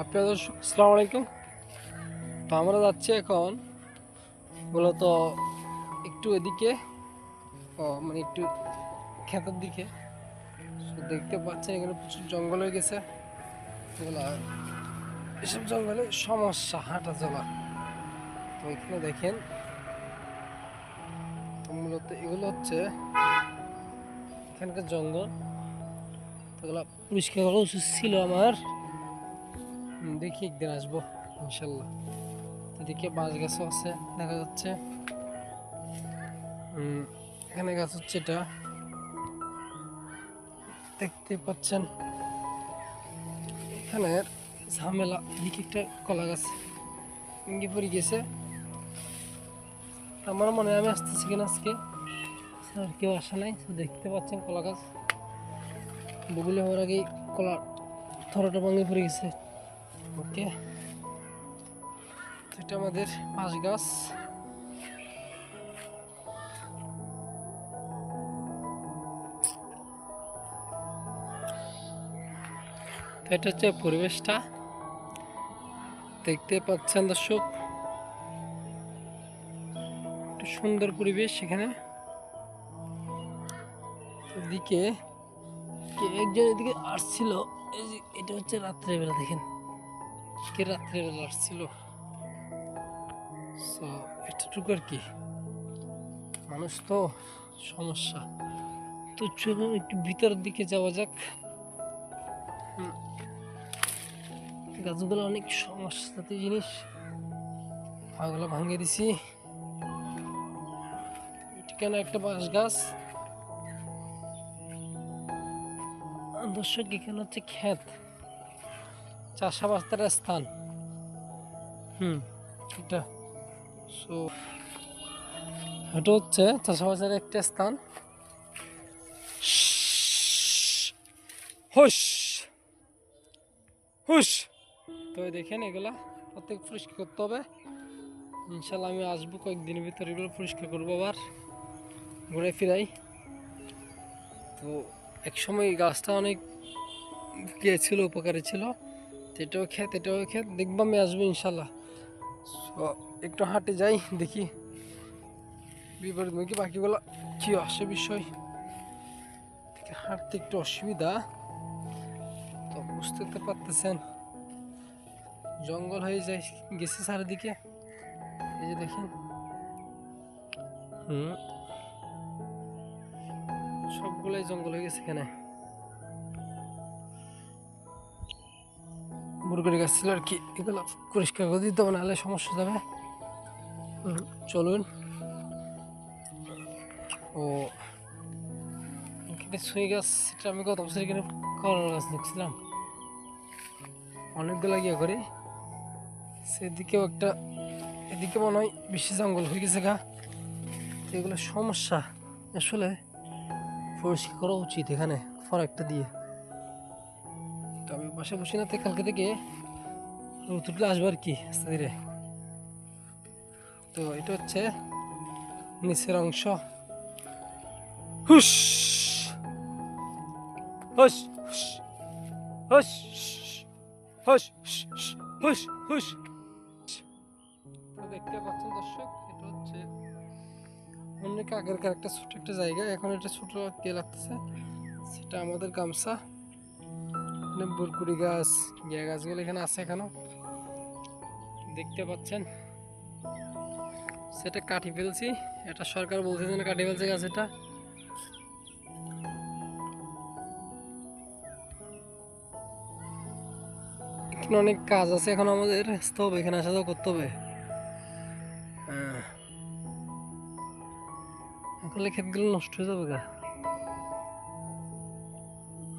আপনাদের সালাম আলাইকুম। তো আমরা যাচ্ছি এখন মূলত একটু এদিকে, ও মানে একটু ক্ষেতের দিকে। দেখতে পাচ্ছেন এখানে প্রচুর জঙ্গল হয়ে গেছে। এসব জঙ্গলে সমস্যা হাঁটা চলা তো এখানে দেখেন, তো মূলত এগুলো হচ্ছে এখানকার জঙ্গল। পরিষ্কার করা উচিত ছিল আমার। দেখি একদিন আসব, ইনশাল্লাহ। এদিকে বাঁশ গাছও আছে, দেখা যাচ্ছে। এখানে গাছ হচ্ছে এটা। দেখতে পাচ্ছেন। এখানে ঝামেলা, এদিকে একটা কলা গাছ ভেঙে পড়ে গেছে। আমার মনে হয় আমি আসতেছি কিনা আজকে। আর কেউ আসা নাই দেখতে পাচ্ছেন কলা গাছ। বগুলি হওয়ার আগেই কলা থরাটা ভেঙে পড়ে গেছে। ওকে। এটা আমাদের বাঁশ গাছ। এটা হচ্ছে পরিবেশটা। দেখতে পাচ্ছেন দর্শক সুন্দর পরিবেশ এখানে। এদিকে একজন এদিকে আসছিল এটা হচ্ছে রাত্রেবেলা, দেখেন। কে রাত্রেবেলা আসছিল সো এতটুকু আর কি। মানুষ তো সমস্যা। তো চলুন একটু ভিতরের দিকে যাওয়া যাক। গাছগুলো অনেক সমস্যাতে জিনিস। পাগুলো ভাঙিয়ে দিছি। এখানে একটা বাঁশ গাছ। দর্শক, এখানে হচ্ছে ক্ষেত। চাষাবাসের স্থান। হুম, এটা। সো এটা হচ্ছে চাষাবাসের একটা স্থান। হুস হুস তো দেখেন এগুলা প্রত্যেক পরিষ্কার করতে হবে। ইনশাল্লাহ আমি আসব কয়েকদিনের ভিতরে এগুলো পরিষ্কার করব আবার। ঘুরে ফিরাই। তো এক সময় গাছটা অনেক ইয়ে ছিল, উপকারী ছিল। এটাও খেত এটাও খেত দেখব আমি আসব ইনশাল্লাহ। So, একটু হাঁটে যাই দেখি বিপরীতমুখী বাকিগুলো কি আসে বিষয়। হাঁটতে একটু অসুবিধা। তো বুঝতে তো পারতেছেন। জঙ্গল হয়ে যায় গেছে চারিদিকে। এই যে দেখেন। হুম। সবগুলাই জঙ্গল হয়ে গেছে এখানে। মুরগির গাছ ছিল আর কি এগুলো পরিষ্কার করে দিতে হবে, নাহলে সমস্যা যাবে। চলুন। ও, এখানে সুই গাছ, সেটা আমি গত বছর এখানে করলা গাছ দেখছিলাম। অনেকগুলো গিয়ে করি। সেদিকেও একটা, এদিকে মনে হয় বেশি জঙ্গল হয়ে গেছে গা। এগুলো সমস্যা। আসলে পরিষ্কার করা উচিত এখানে ফরাকটা দিয়ে। আমি বাসা বসে না থেকে, কালকে থেকে রোদ উঠলে আসব আর কি ধীরে তো এটা হচ্ছে নিচের অংশ। হুস হুস হুস হুস হুস হুস দেখতে পাচ্ছেন দর্শক, এটা হচ্ছে অনেক আগেরকার একটা ছোট একটা জায়গা। এখন এটা ছোট কে লাগতেছে? সেটা আমাদের গামছা। এখানে বরকুড়ি গাছ, গিয়া গাছগুলো এখানে আছে এখনও। দেখতে পাচ্ছেন? সেটা কাটি ফেলছি, এটা সরকার বলছে যেন কাটি ফেলছে গাছ এটা এখানে অনেক কাজ আছে, এখন আমাদের আসতে হবে, এখানে আসা যাওয়া করতে হবে। হ্যাঁ। ক্ষেতগুলো নষ্ট হয়ে যাবে গা।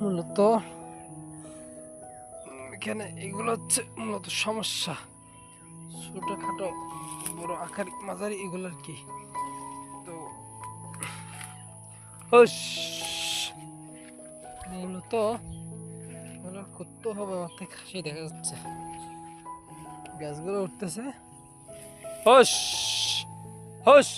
মূলত এখানে এগুলো হচ্ছে মূলত সমস্যা। ছোটখাটো, বড় আকার মাঝারি এগুলো আর কি। তো মূলত করতে হবে, আমার খাসি দেখা যাচ্ছে। গাছগুলো উঠতেছে। হস হস।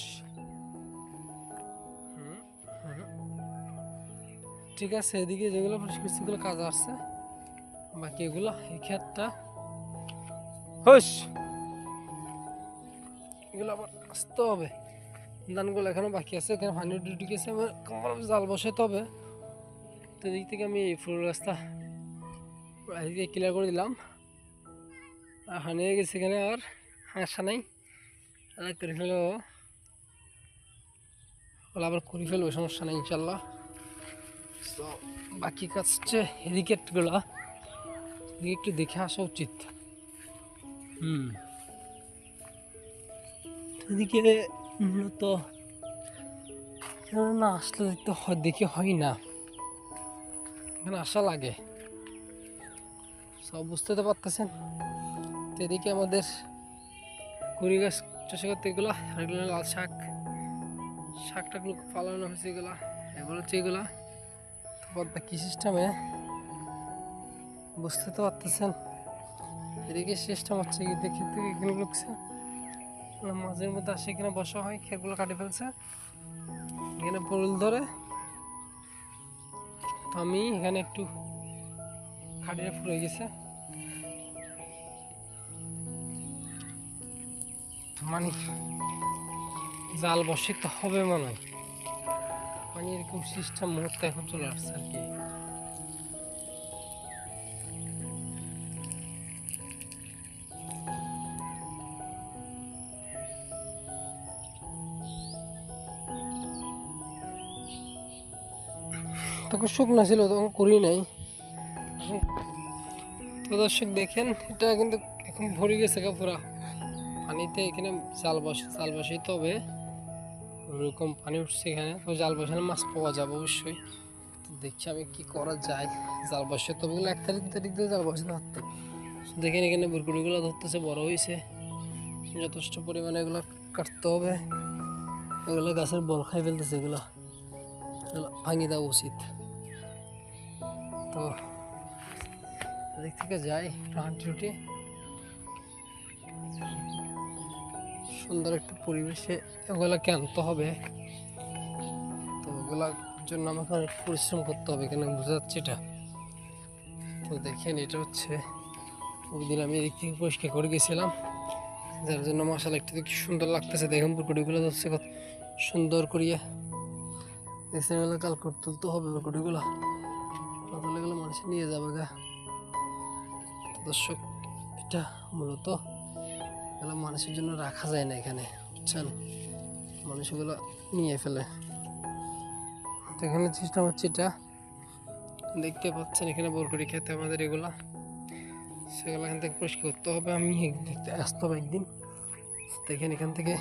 ঠিক আছে, এদিকে যেগুলো সেগুলো কাজ আসছে। বাকি এগুলো এই ক্ষেতটা। হুস এগুলো আবার আসতে হবে। ধানগুলো এখনও বাকি আছে এখানে পানি উঠে গেছে আমার কমর জাল বসাতে হবে। তো এদিক থেকে আমি ফুল রাস্তা এদিকে ক্লিয়ার করে দিলাম। আর হানিয়ে গেছে এখানে আর হাঁসা নাই। আর করে ফেলো ওগুলো আবার করে ফেলব সমস্যা নেই ইনশাল্লাহ। তো বাকি কাজ হচ্ছে একটু দেখে আসা উচিত। হুম। এদিকে মূলত না আসলে দেখতে হয় দেখে হয় না। এখানে আসা লাগে। সব বুঝতে তো পারতেছেন। তো এদিকে আমাদের কুড়ি গাছ চাষ করতে এগুলো আর এগুলো লাল শাক। শাক টাকগুলো পালানো হয়েছে এগুলা এগুলো হচ্ছে এগুলা। তারপর কী সিস্টেমে বুঝতে তো পারতেছেন। এদিকে সিস্টেম হচ্ছে কি, দেখি থেকে এখানে ঢুকছে। মাঝের মধ্যে আসে এখানে বসা হয়, খেরগুলো কাটে ফেলছে। এখানে পরুল ধরে। তো আমি এখানে একটু খাটিয়ে ফুরে গেছে। মানে জাল বসে তো হবে মনে হয়। মানে এরকম সিস্টেম মুহূর্তে এখন চলে আসছে আর কি। তখন শুকনো ছিল, তখন করি নাই। তো দর্শক দেখেন, এটা কিন্তু এখন ভরে গেছে পুরা। পানিতে এখানে জাল বসে, জাল বসাইতে হবে। ওরকম পানি উঠছে এখানে, তো জাল বসালে মাছ পাওয়া যাবে অবশ্যই। তো দেখছি আমি কী করা যায়। জাল বসে তবে এক তারিখ তারিখ দিয়ে জাল বসাতে পারতাম দেখেন এখানে বুরকুড়িগুলো ধরতেছে, বড় হয়েছে যথেষ্ট পরিমাণে এগুলো কাটতে হবে। এগুলো গাছের বল খাই ফেলতেছে, এগুলো। ভাঙিয়ে দেওয়া উচিত। তো এদিক থেকে যাই হাঁটি উঠে সুন্দর একটা পরিবেশে ওগুলোকে আনতে হবে? তো ওগুলার জন্য আমাকে অনেক পরিশ্রম করতে হবে কেন বোঝা যাচ্ছে এটা। তো দেখেন, এটা হচ্ছে ওই দিন আমি এদিক থেকে পরিষ্কার করে গেছিলাম। যার জন্য মশালা একটু কি সুন্দর লাগতেছে। দেখেন পুকুরিগুলো কত সুন্দর করিয়া। এগুলো কাল করে তুলতে হবে পুকুরিগুলো মানুষ নিয়ে যাবে গা দর্শক, এটা মূলত এগুলো মানুষের জন্য রাখা যায় না এখানে, বুঝছেন? মানুষ এগুলো নিয়ে ফেলে। তো এখানে সিস্টেম হচ্ছে এটা। দেখতে পাচ্ছেন, এখানে বরকরি খেতে আমাদের এগুলা। সেগুলো এখান থেকে পরিষ্কার করতে হবে। আমি দেখতে আসতে হবে একদিন। দেখেন এখান থেকে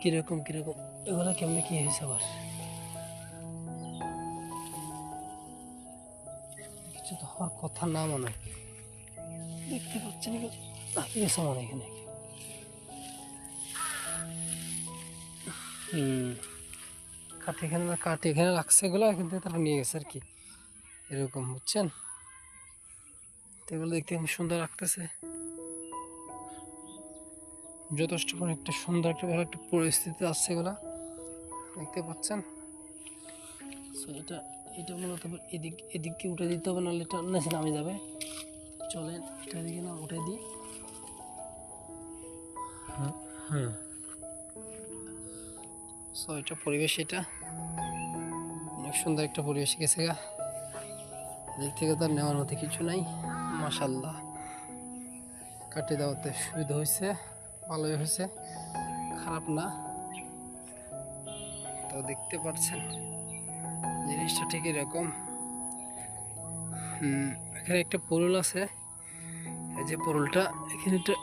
কীরকম কীরকম, এগুলো কেমনে কী হয়েছে আবার? কিছু তো হওয়ার কথা না মনে হয়। দেখতে পাচ্ছেন এগুলো গেছে মনে হয় এখানে। হুম, কাঠ এখানে না, কাঠ এখানে রাখছে এগুলো, এখান থেকে তারা নিয়ে গেছে আর কি। এরকম তো এগুলো দেখতে সুন্দর লাগতেছে। যথেষ্ট একটা সুন্দর একটা ভালো একটা পরিস্থিতি আসছে এগুলা। দেখতে পাচ্ছেন? সো এটা এটা মূলত আবার এদিক এদিককে উঠে দিতে হবে নাহলে এটা নিচে নামে যাবে। চলেন এটা দিকে না উঠে দিই। হ্যাঁ। সো এটা পরিবেশ এটা। অনেক সুন্দর একটা পরিবেশ গেছে গা। এদিক থেকে তো আর নেওয়ার মতো কিছু নাই মাসাল্লাহ কাটিয়ে দেওয়াতে সুবিধা হয়েছে ভালোই হয়েছে। খারাপ না। তো দেখতে পাচ্ছেন। জিনিসটা ঠিক এরকম। এখানে একটা পোরুল আছে। এই যে পোরুলটা, এখানে একটা,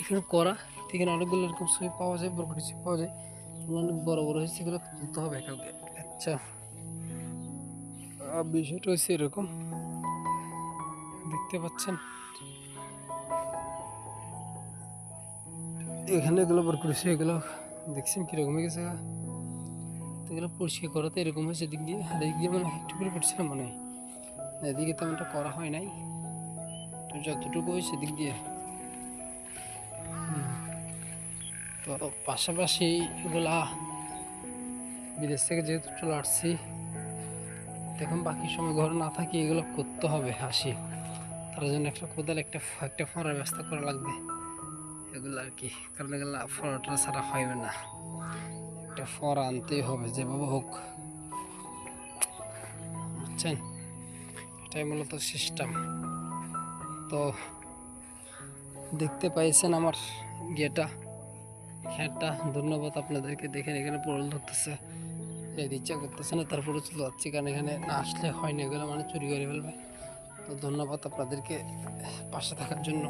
এখানে করা এখানে অনেকগুলো এরকম ছবি পাওয়া যায় বরকটি ছবি পাওয়া যায়। অনেক বড় বড় হয়েছে, এগুলো তুলতে হবে কালকে আচ্ছা। বিষয়টা হচ্ছে এরকম। দেখতে পাচ্ছেন? এখানে এগুলো বার করেছে, এগুলো দেখছেন কীরকম হয়ে গেছে? তো এগুলো পরিষ্কার করাতে এরকম হয়েছে দিক দিয়ে আর এদিক দিয়ে একটু করে করছিলাম মনে হয়। এদিকে তেমনটা করা হয় নাই। তো যতটুকু হয়েছে দিক দিয়ে। তো পাশাপাশি এগুলা বিদেশ থেকে যেহেতু চলে আসছি, দেখুন বাকি সময় ঘরে না থাকি এগুলো করতে হবে হাসি। তার জন্য একটা কোদাল, একটা একটা ফড়ার ব্যবস্থা করা লাগবে। এগুলো আর কি। কারণ এগুলো ফড়াটা ছাড়া হবে না। একটা ফড়া আনতেই হবে, যেভাবে হোক। বুঝছেন? এটাই মূলত সিস্টেম তো দেখতে পাইছেন আমার গেটা খ্যাটটা। ধন্যবাদ আপনাদেরকে, দেখেন এখানে পড়ল ধরতেছে। যেতে ইচ্ছা করতেছে না, তারপরে চলে যাচ্ছি, কারণ এখানে না আসলে হয় না এগুলো মানে চুরি করে ফেলবে। তো ধন্যবাদ আপনাদেরকে পাশে থাকার জন্য।